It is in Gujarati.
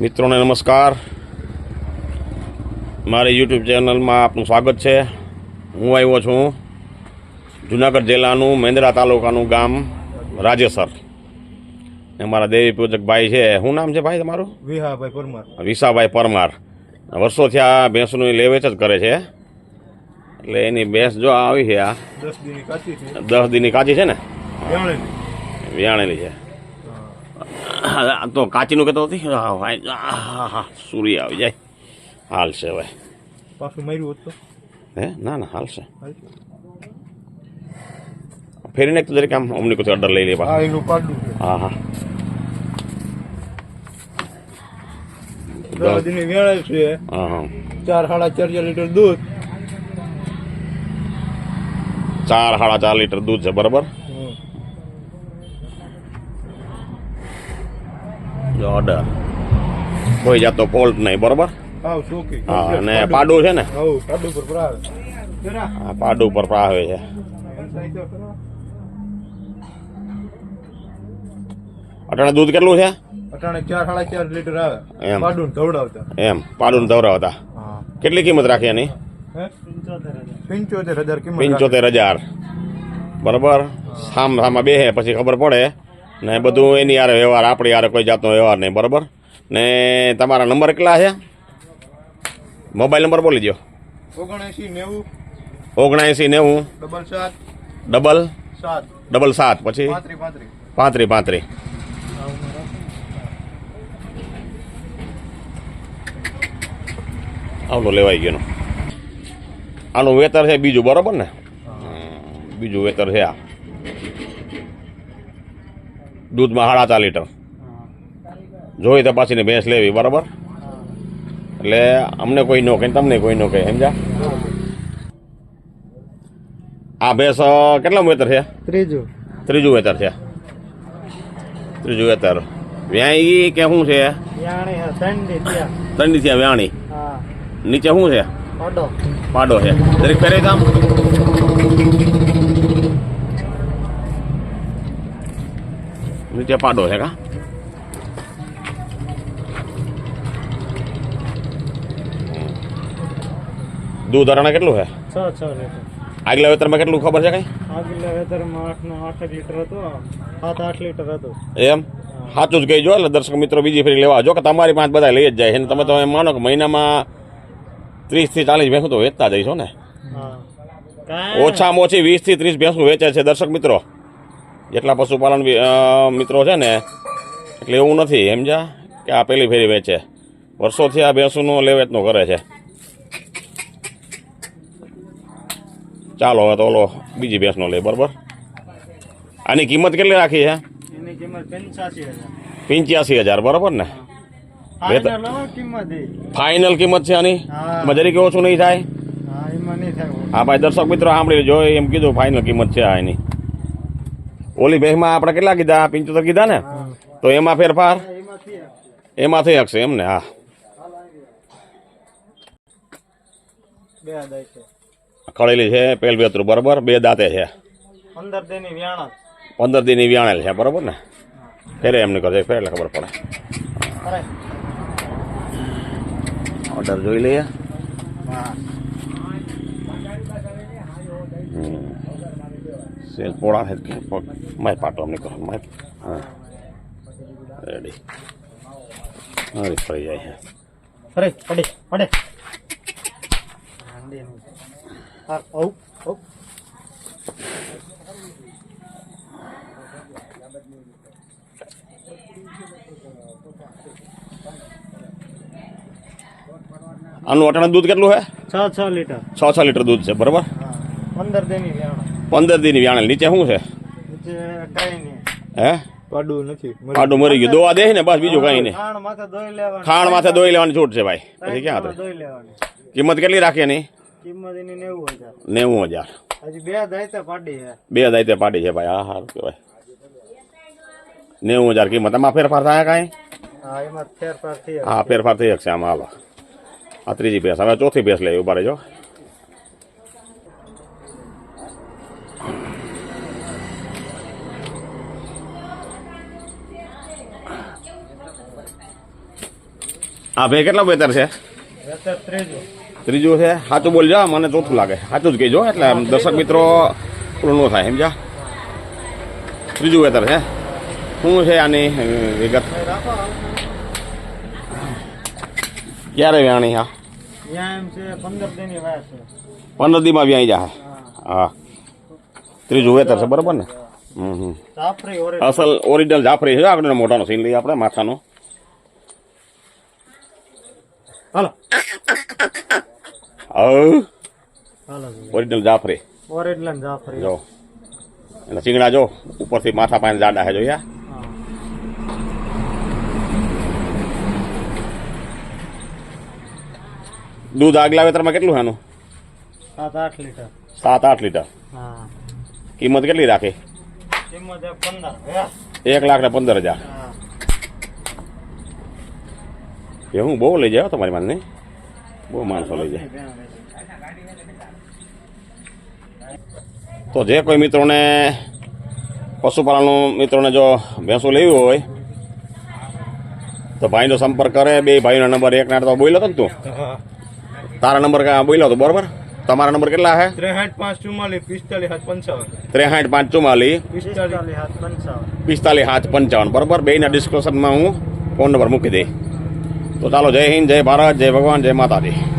મિત્રોને નમસ્કાર. મારી યુટ્યુબ ચેનલમાં આપનું સ્વાગત છે. હું આવ્યો છું જુનાગઢ જિલ્લાનું મેંદરા તાલુકાનું ગામ રાજેસર. ને મારા દેવી પૂજક ભાઈ છે. શું નામ છે ભાઈ તમારું? વિહાભાઈ પરમાર. વિસાભાઈ પરમાર. વર્ષોથી આ ભેંસનું લેવેચ જ કરે છે. એટલે એની ભેંસ જો આવી છે આ દસ દિન કાચી છે. દિનની કાચી છે ને? વ્યાણેલી છે. તો કાચીનું કહેતો હતી સૂર્ય આવી જાય. હાલશે હવે. પાછું મર્યું હતું હે? ના ના હાલશે. ફેરીને તો દરેક આમ અમને કોઈ ઓર્ડર લઈ લે હા હા વેળે છે. ચાર સાડા ચાર લીટર દૂધ. ચાર સાડા ચાર લીટર દૂધ છે બરાબર? જો ઓર્ડર કોઈ જાતો ફોલ્ટ નહીં બરોબર? હા અને પાડું. છે ને? હા પાડું પર પ્રાવે છે. અટાણે દૂધ કેટલું છે? અટાણે ચાર સાડા ચાર લીટર આવે. એમ. પાડું ધવડાવતા. એમ પાડું ધવડાવતા. કેટલી કિંમત રાખી એની? પંચોતેર હજાર પંચોતેર હજાર. બરાબર? સામ સામા બેહે પછી ખબર પડે ને બધું એની યાર વ્યવહાર આપણી યાર કોઈ જાતનો વ્યવહાર નહીં બરાબર? ને તમારા નંબર કેટલા છે? મોબાઈલ નંબર બોલી દો ઓગણએસી નેવું. ઓગણએંસી નેવું. ડબલ સાત. ડબલ? સાત. ડબલ સાત પછી? પાંત્રી પાંત્રી. આવલો લેવાઈ ગયો આનું વેતર છે બીજું બરોબર ને? બીજું વેતર છે આ. દૂધમાં સાડા ચાર લીટર. જોઈ તપાસીને ભેંસ લેવી બરાબર? એટલે અમને કોઈ ન કહે તમને કોઈ ન કહે સમજા આ ભેંસ કેટલા વેતર છે? ત્રીજું. ત્રીજું વેતર છે. ત્રીજું વેતર વ્યાણી કે શું છે? ઠંડી છે વ્યાણી. નીચે શું છે? પાડો. છે. દરેક ફેરે કામ? નીચે પાડો છે કા દૂધ અરાણા કેટલું છે છ છ લીટર આગલા વેતરમાં કેટલું ખબર છે કઈ આગલા વેતરમાં આઠ નો આઠ એક લીટર હતો સાત આઠ લીટર હતું એમ સાચું જ કહીજો એટલે દર્શક મિત્રો બીજી ફેરી લેવા જો કે તમારી પાસે બધા લઈ જ જાય છે ને તમે તો એમ માનો કે મહિનામાં ત્રીસથી ચાલીસ ભેંસું તો વેચતા જઈશો ને હા ઓછામાં ઓછી વીસથી ત્રીસ ભેંસું વેચે છે દર્શક મિત્રો જેટલા પશુપાલન મિત્રો છે ને એટલે એવું નથી સમજા કે આ પેલી ફેરી વેચે. વર્ષોથી આ ભેંસુનો લેવેચનો કરે છે. ચાલો હવે તો ઓલો બીજી ભેંસનો લે બરાબર? આની કિંમત કેટલી રાખી છે? પંચ્યાસી હજાર. બરાબર ને? ફાઇનલ કિંમત છે આની? મજરી કેવો છું ઓછું નહીં થાય? હા ભાઈ દર્શક મિત્રો સાંભળી જો એમ કીધું ફાઇનલ કિંમત છે આ એની. ઓલી ભેંસમાં આપણે કેટલા કીધા? પંચોતેર કીધા ને? તો એમાં ફેરફાર? એમાંથી એમાં થઈ શકશે એમ ને? હા. ખળેલી છે પેલ બેતરું બરોબર? બે દાંતે છે. પંદર દેની વ્યાણા પંદર દિનની વ્યાણેલ છે બરોબર ને? ફેરે એમને કરજે ફેર એટલે ખબર પડે. ઓર્ડર જોઈ લઈએ. હા કે પગ માય પાટો અમને કરો માય હા. રેડી. હા ફરી જાય છે. અરે પડે પડે. હા ઓ ઓ આનું અટાણે દૂધ કેટલું છે? છ છ લીટર. છ છ લીટર દૂધ છે બરોબર? પંદર દેની વ્યાણા પંદર દિન વ્યાણેલ. નીચે શું છે? હે? પાડું નથી. પાડું મરી ગયું. દોવા દે ને બસ બીજું કઈ નહીં. ખાણ માથે દોઈ લેવાનું. છૂટ છે ભાઈ. પછી ક્યાં હતો? કિંમત કેટલી રાખી એની? નેવું હજાર. બે દાયતે પાડી છે. ભાઈ. હા સારું કહેવાય? નેવું હજાર કિંમત. આમાં ફેરફાર થાય કાંઈ? હા ફેરફાર થઈ હા ફેરફાર થઈ શકશે આમાં. હાલો. આ ત્રીજી ભેંસ. હવે ચોથી ભેંસ લઈ ઊભા રહેજો. આ ભાઈ કેટલા વેતર છે? ત્રીજું છે. સાચું બોલજો મને ચોથું લાગે. સાચું જ કહેજો એટલે દર્શક મિત્રો પૂરું ન થાય સમજા ત્રીજું વેતર છે. શું છે આની વિગત? ક્યારે વ્યાણી હા પંદર દીમાં વ્યાઈ જાય હા. હા ત્રીજું વેતર છે બરાબર ને? હમ હમ. અસલ ઓરિજિનલ જાફરી છે આપણે મોટાનો સીન લઈએ આપણે માથાનો. હાલો હવ હાલો ઓરિજિનલ જાફરી ઓરેડલન જાફરી જો એટલે શીંગડા જો ઉપરથી માથા પાસે જાડા છે જોયા હા દૂધ આગલા વેતરમાં કેટલું છે આનું સાત આઠ લીટર સાત આઠ લીટર હા કિંમત કેટલી રાખે કિંમત એક પંદર હે? એક લાખ ને પંદર હજાર હા એ હું બહુ લઈ જાઓ તમારી માને બહુ માણસો લઈ જાય તો જે કોઈ મિત્રોને પશુપાલનનું મિત્રોને જો ભેંસો લેવી હોય તો ભાઈનો સંપર્ક કરે બે ભાઈનો નંબર એક નાટ તો બોલ્યો હતો ને તું તારા નંબર કાં બોલ્યો હતો બરોબર તમારા નંબર કેટલા છે ત્રેસઠ પાંચ ચુમ્માલીસ પિસ્તાલીસ સાત પંચાવન. ત્રેસાઠ પાંચ ચુમ્માલીસ પિસ્તાલીસ. સાત પંચાવન. પિસ્તાલીસ સાત પંચાવન બરોબર? બેના ડિસ્ક્રિપ્શનમાં હું ફોન નંબર મૂકી દઈ તો ચાલો જય હિન્દ જય ભારત જય ભગવાન જય માતાજી.